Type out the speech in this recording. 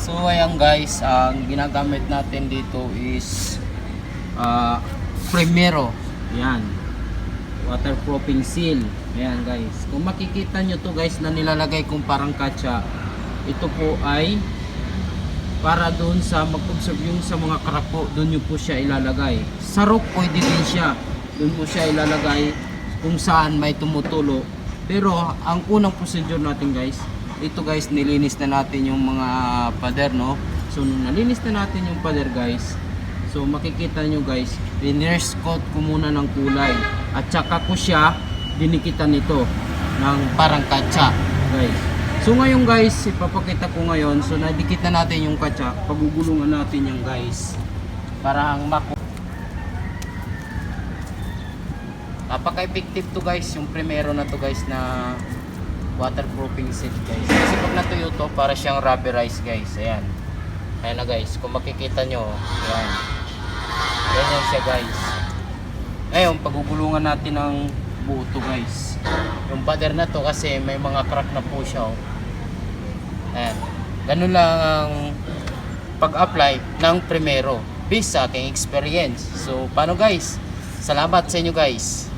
So ayan guys, ang ginagamit natin dito is ah Primero. Yan. Waterproofing seal. Ayan guys. Kung makikita nyo to guys na nilalagay kong parang katsa, ito po ay para doon sa mag-observe yung sa mga karapo, doon nyo po siya ilalagay. Sa rock pwede din siya. Doon po siya ilalagay kung saan may tumutulo. Pero ang unang procedure natin guys, ito guys nilinis na natin yung mga pader no. So nalinis na natin yung pader guys, so makikita nyo guys, liners coat ko muna ng kulay. At saka ko siya dinikitan nito ng parang katsa guys. So ngayon guys, ipapakita ko ngayon. So nadikit na natin yung katsa. Pagugulungan natin yung guys. Para ang mako. Napaka-effective to guys. Yung primero na to guys na waterproofing set guys. Kasi pag natuyo to, para siyang rubberized guys. Ayan. Ayan na guys. Kung makikita nyo. Ayan. Ganyan siya guys. Ngayon, pagugulungan natin ng buo to guys. Yung pader na to kasi may mga crack na po siya. Oh. Ayan. Ganun lang ang pag-apply ng primero based sa aking experience. So, paano guys? Salamat sa inyo guys.